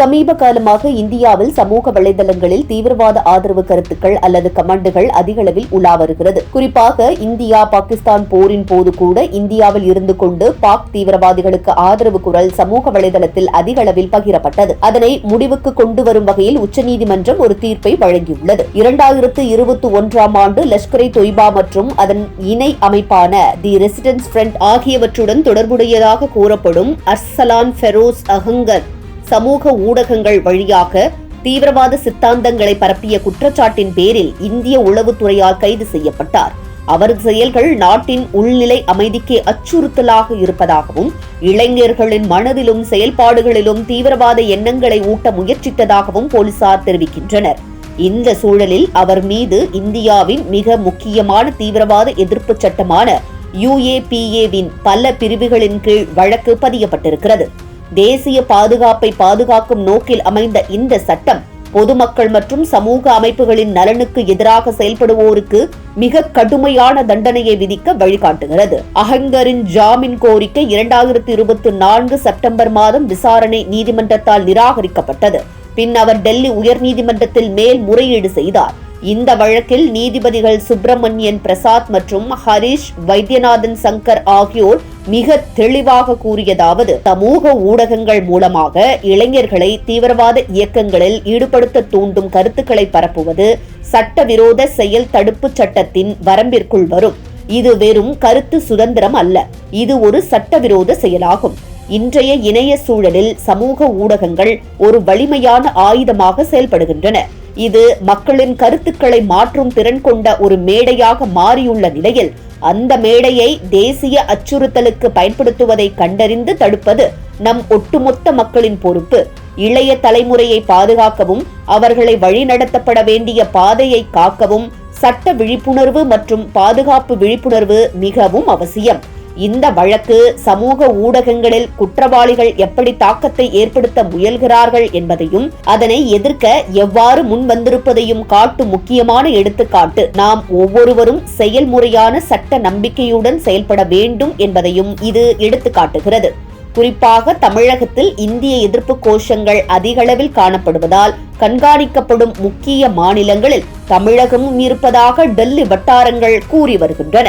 சமீப காலமாக இந்தியாவில் சமூக வலைதளங்களில் தீவிரவாத ஆதரவு கருத்துக்கள் அல்லது கமெண்டுகள் அதிக அளவில் உலா வருகிறது. குறிப்பாக இந்தியா பாகிஸ்தான் போரின் போது கூட இந்தியாவில் இருந்து கொண்டு பாக் தீவிரவாதிகளுக்கு ஆதரவு குரல் சமூக வலைதளத்தில் அதிக அளவில் பகிரப்பட்டது. அதனை முடிவுக்கு கொண்டு வரும் வகையில் உச்சநீதிமன்றம் ஒரு தீர்ப்பை வழங்கியுள்ளது. இரண்டாயிரத்து இருபத்தி ஒன்றாம் ஆண்டு லஷ்கரை தொய்பா மற்றும் அதன் இணை அமைப்பான தி ரெசிடென்ஸ் ஃப்ரண்ட் ஆகியவற்றுடன் தொடர்புடையதாக கூறப்படும் அர்சலான் ஃபெரோஸ் அகங்கர் சமூக ஊடகங்கள் வழியாக தீவிரவாத சித்தாந்தங்களை பரப்பிய குற்றச்சாட்டின் பேரில் இந்திய உளவுத்துறையால் கைது செய்யப்பட்டார். அவரது செயல்கள் நாட்டின் உள்நிலை அமைதிக்கே அச்சுறுத்தலாக இருப்பதாகவும் இளைஞர்களின் மனதிலும் செயல்பாடுகளிலும் தீவிரவாத எண்ணங்களை ஊட்ட முயற்சித்ததாகவும் போலீசார் தெரிவிக்கின்றனர். இந்த சூழலில் அவர் மீது இந்தியாவின் மிக முக்கியமான தீவிரவாத எதிர்ப்பு சட்டமான யுஏபிஏவின் பல பிரிவுகளின் கீழ் வழக்கு பதியப்பட்டிருக்கிறது. தேசிய பாதுகாப்பை பாதுகாக்கும் நோக்கில் அமைந்த இந்த சட்டம் பொதுமக்கள் மற்றும் சமூக அமைப்புகளின் நலனுக்கு எதிராக செயல்படுவோருக்கு மிக கடுமையான தண்டனையை விதிக்க வழிகாட்டுகிறது. அகங்கரின் ஜாமீன் கோரிக்கை இரண்டாயிரத்தி இருபத்தி நான்கு செப்டம்பர் மாதம் விசாரணை நீதிமன்றத்தால் நிராகரிக்கப்பட்டது. பின் அவர் டெல்லி உயர்நீதிமன்றத்தில் மேல் முறையீடு செய்தார். இந்த வழக்கில் நீதிபதிகள் சுப்பிரமணியன் பிரசாத் மற்றும் ஹரிஷ் வைத்தியநாதன் சங்கர் ஆகியோர் மிக தெளிவாக கூறியதாவது சமூக ஊடகங்கள் மூலமாக இளைஞர்களை தீவிரவாத இயக்கங்களில் ஈடுபடுத்த தூண்டும் கருத்துக்களை பரப்புவது சட்டவிரோத செயல் தடுப்பு சட்டத்தின் வரம்பிற்குள் வரும். இது வெறும் கருத்து சுதந்திரம் அல்ல. இது ஒரு சட்டவிரோத செயலாகும். இன்றைய இணைய சூழலில் சமூக ஊடகங்கள் ஒரு வலிமையான ஆயுதமாக செயல்படுகின்றன. இது மக்களின் கருத்துக்களை மாற்றும் திறன் கொண்ட ஒரு மேடையாக மாறியுள்ள நிலையில் அந்த மேடையை தேசிய அச்சுறுத்தலுக்கு பயன்படுத்துவதை கண்டறிந்து தடுப்பது நம் ஒட்டுமொத்த மக்களின் பொறுப்பு. இளைய தலைமுறையை பாதுகாக்கவும் அவர்களை வழிநடத்தப்பட வேண்டிய பாதையை காக்கவும் சட்ட விழிப்புணர்வு மற்றும் பாதுகாப்பு விழிப்புணர்வு மிகவும் அவசியம். இந்த வழக்கு சமூக ஊடகங்களில் குற்றவாளிகள் எப்படி தாக்கத்தை ஏற்படுத்த முயல்கிறார்கள் என்பதையும் அதனை எதிர்க்க எவ்வாறு முன் வந்திருப்பதையும் காட்டும் முக்கியமான எடுத்துக்காட்டு. நாம் ஒவ்வொருவரும் செயல்முறையான சட்ட நம்பிக்கையுடன் செயல்பட வேண்டும் என்பதையும் இது எடுத்துக்காட்டுகிறது. குறிப்பாக தமிழகத்தில் இந்திய எதிர்ப்பு கோஷங்கள் அதிகளவில் காணப்படுவதால் கண்காணிக்கப்படும் முக்கிய மாநிலங்களில் தமிழகமும் இருப்பதாக டெல்லி வட்டாரங்கள் கூறி வருகின்றன.